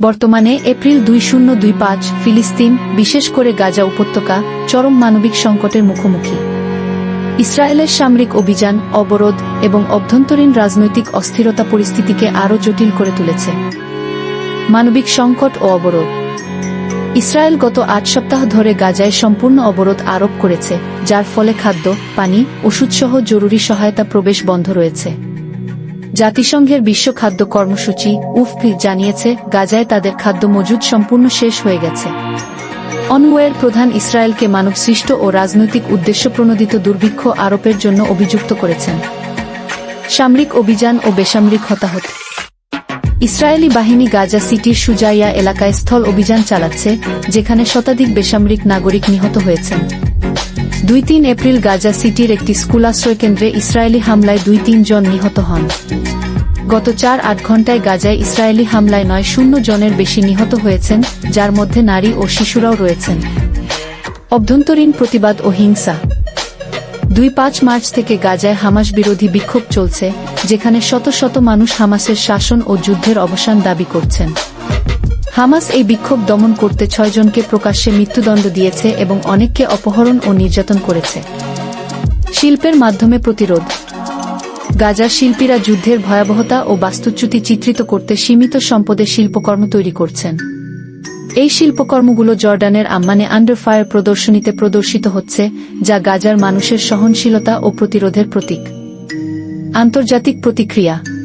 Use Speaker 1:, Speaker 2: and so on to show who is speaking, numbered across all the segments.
Speaker 1: বর্তমানে এপ্রিল দুই শূন্য দুই পাঁচ ফিলিস্তিন, বিশেষ করে গাজা উপত্যকা, চরম মানবিক সংকটের মুখোমুখি। ইসরায়েলের সামরিক অভিযান, অবরোধ এবং অভ্যন্তরীণ রাজনৈতিক অস্থিরতা পরিস্থিতিকে আরও জটিল করে তুলেছে। মানবিক সংকট ও অবরোধ। ইসরায়েল গত আট সপ্তাহ ধরে গাজায় সম্পূর্ণ অবরোধ আরোপ করেছে, যার ফলে খাদ্য, পানি, ওষুধসহ জরুরি সহায়তা প্রবেশ বন্ধ রয়েছে। জাতিসংঘের বিশ্ব খাদ্য কর্মসূচি উফপি জানিয়েছে, গাজায় তাদের খাদ্য মজুদ সম্পূর্ণ শেষ হয়ে গেছে। অনওয়ের প্রধান ইসরায়েলকে মানবসৃষ্ট ও রাজনৈতিক উদ্দেশ্যপ্রণোদিত দুর্ভিক্ষ আরোপের জন্য অভিযুক্ত করেছেন। সামরিক অভিযান ও বেসামরিক হতাহত। ইসরায়েলি বাহিনী গাজা সিটির সুজাইয়া এলাকায় স্থল অভিযান চালাচ্ছে, যেখানে শতাধিক বেসামরিক নাগরিক নিহত হয়েছেন। দুই তিন এপ্রিল গাজা সিটির একটি স্কুল আশ্রয়কেন্দ্রে ইসরায়েলি হামলায় দুই তিন জন নিহত হন। গত চার আট ঘণ্টায় গাজায় ইসরায়েলি হামলায় নয় শূন্য জনের বেশি নিহত হয়েছেন, যার মধ্যে নারী ও শিশুরাও রয়েছেন। অভ্যন্তরীণ প্রতিবাদ ও হিংসা। দুই পাঁচ মার্চ থেকে গাজায় হামাস বিরোধী বিক্ষোভ চলছে, যেখানে শত শত মানুষ হামাসের শাসন ও যুদ্ধের অবসান দাবি করছেন। হামাস এই বিক্ষোভ দমন করতে ছয়জনকে প্রকাশ্যে মৃত্যুদণ্ড দিয়েছে এবং অনেককে অপহরণ ও নির্যাতন করেছে। শিল্পের মাধ্যমে প্রতিরোধ। গাজার শিল্পীরা যুদ্ধের ভয়াবহতা ও বাস্তুচ্যুতি চিত্রিত করতে সীমিত সম্পদে শিল্পকর্ম তৈরি করছেন। এই শিল্পকর্মগুলো জর্ডানের আম্মানে আন্ডার ফায়ার প্রদর্শনীতে প্রদর্শিত হচ্ছে, যা গাজার মানুষের সহনশীলতা ও প্রতিরোধের প্রতীক। আন্তর্জাতিক প্রতিক্রিয়া।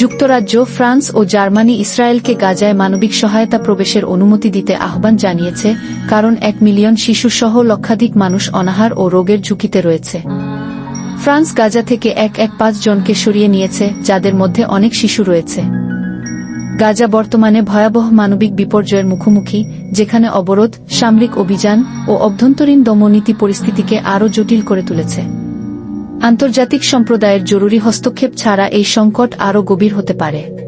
Speaker 1: যুক্তরাজ্য, ফ্রান্স ও জার্মানি ইসরায়েলকে গাজায় মানবিক সহায়তা প্রবেশের অনুমতি দিতে আহ্বান জানিয়েছে, কারণ এক মিলিয়ন শিশুসহ লক্ষাধিক মানুষ অনাহার ও রোগের ঝুঁকিতে রয়েছে। ফ্রান্স গাজা থেকে এক এক পাঁচ জনকে সরিয়ে নিয়েছে, যাদের মধ্যে অনেক শিশু রয়েছে। গাজা বর্তমানে ভয়াবহ মানবিক বিপর্যয়ের মুখোমুখি, যেখানে অবরোধ, সামরিক অভিযান ও অভ্যন্তরীণ দমনীতি পরিস্থিতিকে আরও জটিল করে তুলেছে। আন্তর্জাতিক সম্প্রদায়ের জরুরি হস্তক্ষেপ ছাড়া এই সংকট আরও গভীর হতে পারে।